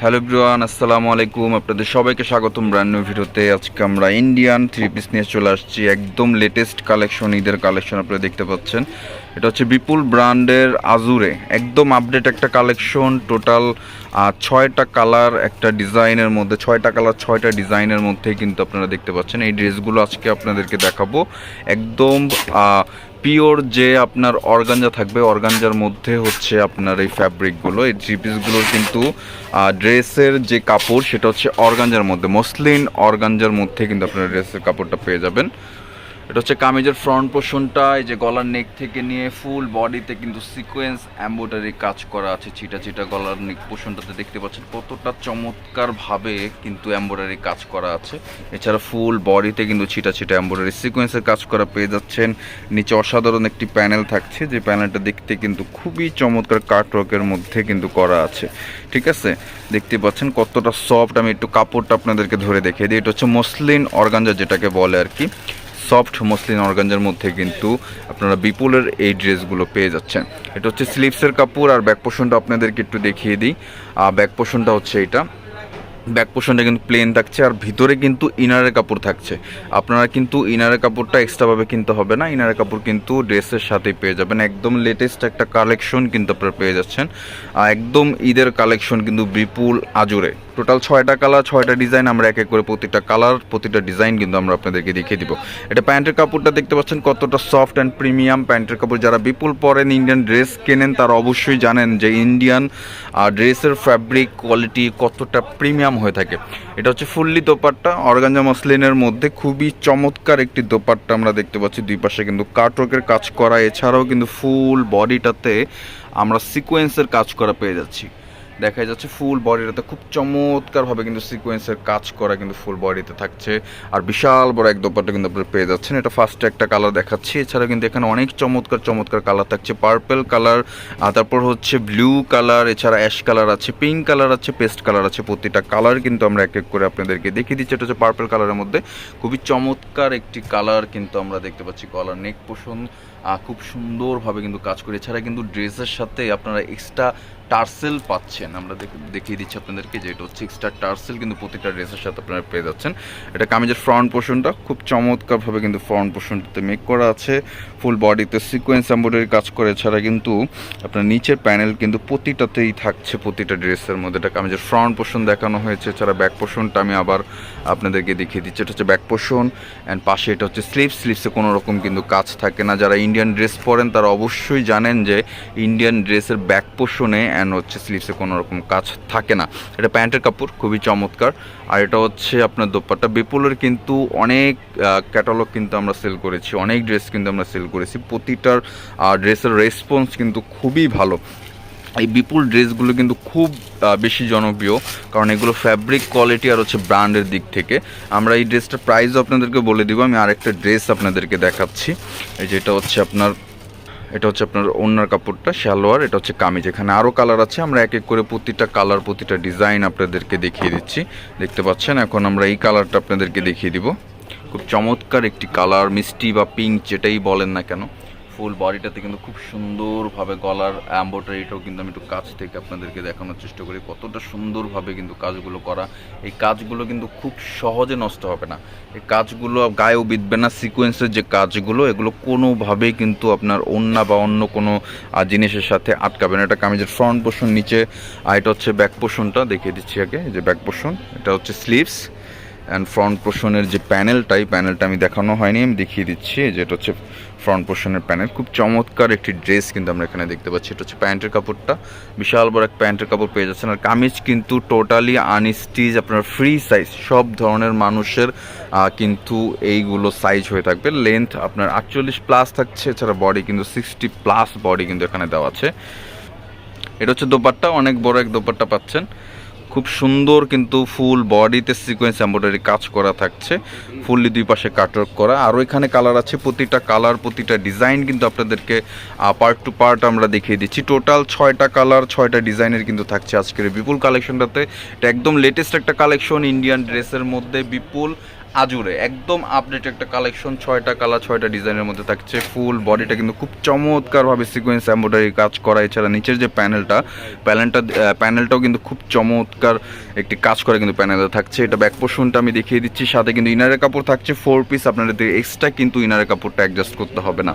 Hello ব্রিওয়ান আসসালামু আলাইকুম। আপনাদের সবাইকে স্বাগতম ব্র্যান্ড নিউ ভিডিওতে। আজকে আমরা ইন্ডিয়ান থ্রি পিস নিয়ে চলে আসছি। একদম লেটেস্ট কালেকশন ঈদের কালেকশন আপনারা দেখতে পাচ্ছেন। এটা হচ্ছে বিপুল ব্র্যান্ডের আজুরে একদম আপডেট একটা কালেকশন টোটাল ছয়টা কালার একটা ডিজাইনের মধ্যে, ছয়টা কালার ছয়টা ডিজাইনের মধ্যে কিন্তু আপনারা দেখতে পাচ্ছেন। এই ড্রেসগুলো আজকে আপনাদেরকে দেখাবো। একদম পিওর যে আপনার অর্গানজা থাকবে, অর্গানজার মধ্যে হচ্ছে আপনার এই ফ্যাব্রিকগুলো এই থ্রি পিসগুলোর কিন্তু ড্রেসের যে কাপড়, সেটা হচ্ছে অর্গানজার মধ্যে। মসলিন অর্গানজার মধ্যে কিন্তু আপনার ড্রেসের কাপড়টা পেয়ে যাবেন। এটা হচ্ছে কামিজের ফ্রন্ট পোর্শনটা এই যে গলার নেক থেকে নিয়ে ফুল বডিতে কিন্তু সিকোয়েন্স এম্বোটারি কাজ করা আছে চিটা চিটা গলার নেক পোর্শনটাতে দেখতে পাচ্ছেন কতটা চমৎকারভাবে কিন্তু এম্বোটারি কাজ করা আছে। এছাড়া ফুল বডিতে কিন্তু চিটা চিটা এম্বোটারি সিকোয়েন্সের কাজ করা পেয়ে যাচ্ছেন। নিচে অসাধারণ একটি প্যানেল থাকছে, যে প্যানেলটা দেখতে কিন্তু খুবই চমৎকার কাটওয়ার্কের মধ্যে কিন্তু করা আছে। ঠিক আছে? দেখতে পাচ্ছেন কতটা সফট আমি একটু কাপড়টা আপনাদেরকে ধরে দেখিয়ে দিই। এটা হচ্ছে মসলিন অর্গানজা যেটাকে বলে আর কি। সফট মসলিন অর্গানজার মধ্যে কিন্তু আপনারা বিপুলের এই ড্রেসগুলো পেয়ে যাচ্ছেন। এটা হচ্ছে স্লিভসের কাপড় আর ব্যাক পোর্শনটা আপনাদেরকে একটু দেখিয়ে দিই। ব্যাক পোর্শনটা হচ্ছে এটা। ব্যাক পোর্শনটা কিন্তু প্লেন থাকছে আর ভিতরে কিন্তু ইনারের কাপড় থাকছে। আপনারা কিন্তু ইনারের কাপড়টা এক্সট্রাভাবে কিনতে হবে না। ইনারের কাপড় কিন্তু ড্রেসের সাথেই পেয়ে যাবেন। একদম লেটেস্ট একটা কালেকশন কিন্তু আপনারা পেয়ে যাচ্ছেন। একদম ঈদের কালেকশন কিন্তু বিপুল আজুরে। টোটাল ছয়টা কালার, ছয়টা ডিজাইন আমরা এক এক করে প্রতিটা কালার, প্রতিটা ডিজাইন কিন্তু আমরা আপনাদেরকে দেখিয়ে দিব। এটা প্যান্টের কাপড়টা দেখতে পাচ্ছেন কতটা সফট অ্যান্ড প্রিমিয়াম প্যান্টের কাপড় যারা বিপুল পরেন ইন্ডিয়ান ড্রেস কেনেন, তারা অবশ্যই জানেন যে ইন্ডিয়ান ড্রেসের ফ্যাব্রিক কোয়ালিটি কতটা প্রিমিয়াম হয়ে থাকে। এটা হচ্ছে ফুললি দোপাট্টা, অর্গানজা মসলিনের মধ্যে খুবই চমৎকার একটি দোপাট্টা আমরা দেখতে পাচ্ছি। দুই পাশে কিন্তু কাটওয়ার্কের কাজ করা, এছাড়াও কিন্তু ফুল বডিটাতে আমরা সিকোয়েন্সের কাজ করা পেয়ে যাচ্ছি। দেখা যাচ্ছে ফুল বডিটাতে খুব চমৎকারভাবে কিন্তু সিকোয়েন্সের কাজ করা কিন্তু ফুল বডিতে থাকছে। আর বিশাল বড় এক দোপাট্টা কিন্তু আপনারা পেয়ে যাচ্ছেন। এটা ফার্স্টে একটা কালার দেখাচ্ছি। এছাড়া কিন্তু এখানে অনেক চমৎকার চমৎকার কালার থাকছে। পার্পেল কালার তারপর হচ্ছে ব্লু কালার এছাড়া অ্যাশ কালার আছে পিঙ্ক কালার আছে পেস্ট কালার আছে। প্রতিটা কালার কিন্তু আমরা এক এক করে আপনাদেরকে দেখিয়ে দিচ্ছি। এটা হচ্ছে পার্পেল কালারের মধ্যে। খুবই চমৎকার একটি কালার কিন্তু আমরা দেখতে পাচ্ছি। কলার নেক পোষণ খুব সুন্দরভাবে কিন্তু কাজ করে। এছাড়া কিন্তু ড্রেসের সাথে আপনারা এক্সট্রা টার্সেল পাচ্ছেন। আমরা দেখ- দেখিয়ে দিচ্ছি আপনাদেরকে যে এটা হচ্ছে এক্সট্রা টার্সেল, কিন্তু প্রতিটা ড্রেসের সাথে আপনারা পেয়ে যাচ্ছেন। এটা কামিজের ফ্রন্ট পোর্শনটা খুব চমৎকারভাবে কিন্তু ফ্রন্ট পোর্শনটাতে মেক করা আছে। ফুল বডিতে সিকোয়েন্স এম্বয়ডারি কাজ করে, এছাড়া কিন্তু আপনার নিচের প্যানেল কিন্তু প্রতিটাতেই থাকছে, প্রতিটা ড্রেসের মধ্যে। এটা কামিজের ফ্রন্ট পোর্শন দেখানো হয়েছে, এছাড়া ব্যাক পোর্শনটা আমি আবার আপনাদেরকে দেখিয়ে দিচ্ছি। এটা হচ্ছে ব্যাক পোর্শন অ্যান্ড পাশে এটা হচ্ছে স্লিভ স্লিভসে কোনো রকম কিন্তু কাজ থাকে না। যারা ইন্ডিয়ান ড্রেস পরেন, তারা অবশ্যই জানেন যে ইন্ডিয়ান ড্রেসের ব্যাক পোর্শনে অ্যান্ড হচ্ছে স্লিভসে কোনো রকম কাজ থাকে না। এটা প্যান্টের কাপড়, খুবই চমৎকার। আর এটা হচ্ছে আপনার দোপাট্টা। বিপুলের কিন্তু অনেক ক্যাটালগ কিন্তু আমরা সেল করেছি, অনেক ড্রেস কিন্তু আমরা সেল করেছি। প্রতিটার ড্রেসের রেসপন্স কিন্তু খুবই ভালো। এই বিপুল ড্রেসগুলো কিন্তু খুব বেশি জনপ্রিয়, কারণ এগুলো ফ্যাব্রিক কোয়ালিটি আর হচ্ছে ব্র্যান্ডের দিক থেকে। আমরা এই ড্রেসটার প্রাইসও আপনাদেরকে বলে দিব, আমি আরেকটা ড্রেস আপনাদেরকে দেখাচ্ছি। যেটা হচ্ছে আপনার এটা হচ্ছে আপনার ওনার কাপড়টা, সালোয়ার, এটা হচ্ছে কামিজ। এখানে আরও কালার আছে, আমরা এক এক করে প্রতিটা কালার প্রতিটা ডিজাইন আপনাদেরকে দেখিয়ে দিচ্ছি। দেখতে পাচ্ছেন, এখন আমরা এই কালারটা আপনাদেরকে দেখিয়ে দিব। খুব চমৎকার একটি কালার মিষ্টি বা পিঙ্ক যেটাই বলেন না কেন। ফুল বডিটাতে কিন্তু খুব সুন্দরভাবে গলার অ্যাম্বোটারিটাও কিন্তু আমি একটু কাছ থেকে আপনাদেরকে দেখানোর চেষ্টা করি। কতটা সুন্দরভাবে কিন্তু কাজগুলো করা। এই কাজগুলো কিন্তু খুব সহজে নষ্ট হবে না। এই কাজগুলো গায়েও বিঁধবে না সিকোয়েন্সের যে কাজগুলো, এগুলো কোনোভাবেই কিন্তু আপনার অন্য বা অন্য কোনো জিনিসের সাথে আটকাবে না। এটা কামিজের ফ্রন্ট পোর্শন নিচে, আর এটা হচ্ছে ব্যাক পোর্শনটা দেখিয়ে দিচ্ছি আগে যে ব্যাক পোর্শন এটা হচ্ছে স্লিভস অ্যান্ড ফ্রন্ট পোর্শনের যে প্যানেলটা এই প্যানেলটা আমি দেখানো হয়নি, আমি দেখিয়ে দিচ্ছি। যেটা হচ্ছে ফ্রন্ট পোর্শনের প্যানেল খুব চমৎকার একটি ড্রেস কিন্তু আমরা এখানে দেখতে পাচ্ছি। এটা হচ্ছে প্যান্টের কাপড়টা। বিশাল বড় এক প্যান্টের কাপড় পেয়ে যাচ্ছেন। আর কামিজ কিন্তু টোটালি আনস্টিচ আপনার ফ্রি সাইজ সব ধরনের মানুষের কিন্তু এইগুলো সাইজ হয়ে থাকবে। লেন্থ আপনার আটচল্লিশ প্লাস থাকছে, এছাড়া বডি কিন্তু সিক্সটি প্লাস বডি কিন্তু এখানে দেওয়া আছে। এটা হচ্ছে দোপাট্টা, অনেক বড় এক দোপাট্টা পাচ্ছেন। খুব সুন্দর কিন্তু ফুল বডিতে সিকোয়েন্স এম্ব্রয়ডারি কাজ করা থাকছে। ফুললি দুই পাশে কাটওয়ার্ক করা। আরও এখানে কালার আছে, প্রতিটা কালার, প্রতিটা ডিজাইন কিন্তু আপনাদেরকে পার্ট টু পার্ট আমরা দেখিয়ে দিচ্ছি। টোটাল ছয়টা কালার, ছয়টা ডিজাইনের কিন্তু থাকছে আজকের বিপুল কালেকশনটাতে এটা একদম লেটেস্ট একটা কালেকশন ইন্ডিয়ান ড্রেসের মধ্যে বিপুল। আজুরে, একদম আপডেট একটা কালেকশন ছয়টা কালার ছয়টা ডিজাইনের মধ্যে থাকছে ফুল বডিটা কিন্তু খুব চমৎকারভাবে সিকোয়েন্স এম্ব্রয়ডারি কাজ করা, এছাড়া নিচের যে প্যানেলটা প্যানেলটা প্যানেলটাও কিন্তু খুব চমৎকার একটি কাজ করে কিন্তু প্যানেলে থাকছে। এটা ব্যাক পোর্শনটা আমি দেখিয়ে দিচ্ছি, সাথে কিন্তু ইনারের কাপড় থাকছে ফোর পিস আপনাদের এক্সট্রা কিন্তু ইনারের কাপড়টা অ্যাডজাস্ট করতে হবে না।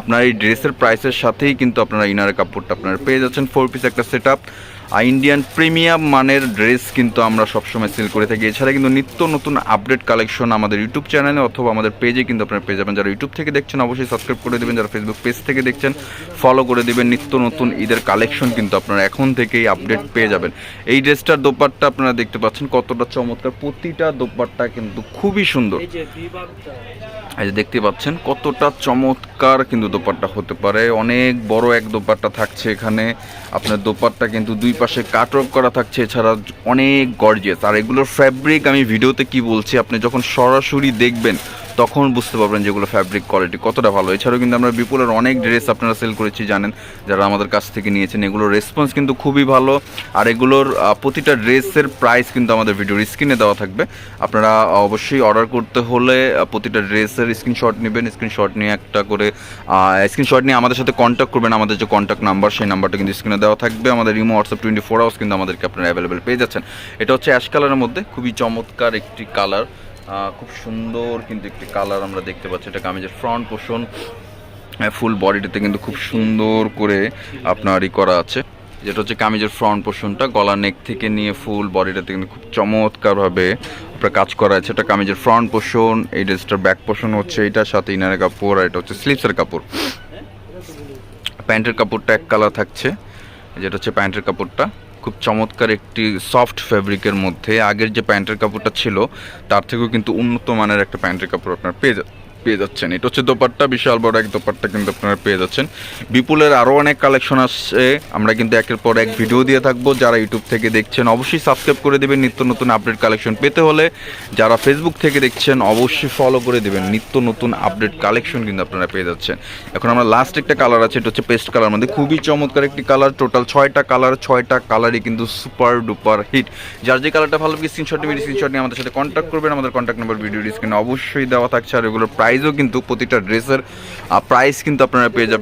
আপনার এই ড্রেসের প্রাইসের সাথেই কিন্তু আপনারা ইনারের কাপড়টা আপনারা পেয়ে যাচ্ছেন ফোর পিস একটা সেট আপ ইন্ডিয়ান প্রিমিয়াম মানের ড্রেস কিন্তু আমরা সবসময় সেল করে থাকি। এছাড়া কিন্তু নিত্য নতুন আপডেট কালেকশন আমাদের ইউটিউব চ্যানেলে অথবা আমাদের পেজে কিন্তু আপনারা পেয়ে যাবেন। যারা ইউটিউব থেকে দেখছেন অবশ্যই সাবস্ক্রাইব করে দেবেন। যারা ফেসবুক পেজ থেকে দেখছেন ফলো করে দেবেন। নিত্য নতুন ঈদের কালেকশন কিন্তু আপনারা এখন থেকেই আপডেট পেয়ে যাবেন। এই ড্রেসটার দোপাট্টা আপনারা দেখতে পাচ্ছেন কতটা চমৎকার। প্রতিটা দোপাট্টা কিন্তু খুবই সুন্দর। এই যে দেখতে পাচ্ছেন কতটা চমৎকার কিন্তু দোপাট্টা হতে পারে। অনেক বড় এক দোপাট্টা থাকছে এখানে। আপনার দোপারটা কিন্তু দুই পাশে কাটওয়ার্ক করা থাকছে, এছাড়া অনেক গর্জিয়াস আর এগুলোর ফ্যাব্রিক আমি ভিডিওতে কি বলছি, আপনি যখন সরাসরি দেখবেন তখন বুঝতে পারবেন যেগুলো ফ্যাব্রিক কোয়ালিটি কতটা ভালো। এছাড়াও কিন্তু আমরা বিপুলের অনেক ড্রেস আপনারা সেল করেছি, জানেন। যারা আমাদের কাছ থেকে নিয়েছেন, এগুলোর রেসপন্স কিন্তু খুবই ভালো। আর এগুলোর প্রতিটা ড্রেসের প্রাইস কিন্তু আমাদের ভিডিওর স্ক্রিনে দেওয়া থাকবে। আপনারা অবশ্যই অর্ডার করতে হলে প্রতিটা ড্রেসের স্ক্রিনশট নেবেন স্ক্রিনশট নিয়ে একটা করে স্ক্রিনশট নিয়ে আমাদের সাথে কন্ট্যাক্ট করবেন। আমাদের যে কন্ট্যাক্ট নাম্বার সেই নাম্বারটা কিন্তু স্ক্রিনে দেওয়া থাকবে। আমাদের imo WhatsApp twenty four hours কিন্তু আমাদেরকে আপনারা অ্যাভেলেবেল পেয়ে যাচ্ছেন। এটা হচ্ছে অ্যাশ কালারের মধ্যে, খুবই চমৎকার একটি কালার খুব সুন্দর কিন্তু একটি কালার আমরা দেখতে পাচ্ছি। এটা কামিজের ফ্রন্ট পোষণ ফুল বডিটাতে কিন্তু খুব সুন্দর করে আপনার ই করা আছে। যেটা হচ্ছে কামিজের ফ্রন্ট পোর্শনটা গলা নেক থেকে নিয়ে ফুল বডিটাতে কিন্তু খুব চমৎকারভাবে আপনার কাজ করা আছে। এটা কামিজের ফ্রন্ট পোর্শন এই ড্রেসটার ব্যাক পোর্শন হচ্ছে এটার সাথে ইনারের কাপড় আর এটা হচ্ছে স্লিপসের কাপড়। প্যান্টের কাপড়টা এক কালার থাকছে, যেটা হচ্ছে প্যান্টের কাপড়টা। খুব চমৎকার একটি সফট ফ্যাব্রিকের মধ্যে আগের যে প্যান্টের কাপড়টা ছিল, তার থেকেও কিন্তু উন্নত মানের একটা প্যান্টের কাপড় আপনার পেয়ে যা- পেয়ে যাচ্ছেন। এটা হচ্ছে দোপাট্টা, বিশাল বড় এক দোপাট্টা কিন্তু আপনারা পেয়ে যাচ্ছেন। বিপুলের আরও অনেক কালেকশন আসছে আমরা কিন্তু একের পর এক ভিডিও দিয়ে থাকব। যারা ইউটিউব থেকে দেখছেন, অবশ্যই সাবস্ক্রাইব করে দেবেন। নিত্য নতুন আপডেট কালেকশন পেতে হলে যারা ফেসবুক থেকে দেখছেন, অবশ্যই ফলো করে দেবেন। নিত্য নতুন আপডেট কালেকশন কিন্তু আপনারা পেয়ে যাচ্ছেন। এখন আমরা লাস্ট একটা কালার আছে, এটা হচ্ছে পেস্ট কালার মধ্যে। খুবই চমৎকার একটি কালার টোটাল ছয়টা কালার ছয়টা কালারই কিন্তু সুপার ডুপার হিট যার যে কালারটা ভালো লাগে স্ক্রিনশট নেবেন স্ক্রিনশট নিয়ে আমাদের সাথে কন্ট্যাক্ট করবেন। আমাদের কন্ট্যাক্ট নাম্বার ভিডিও স্ক্রিনে অবশ্যই দেওয়া থাকছে। আর এগুলোর প্রাইসও কিন্তু প্রতিটা ড্রেসের প্রাইস কিন্তু আপনারা পেয়ে যাবেন।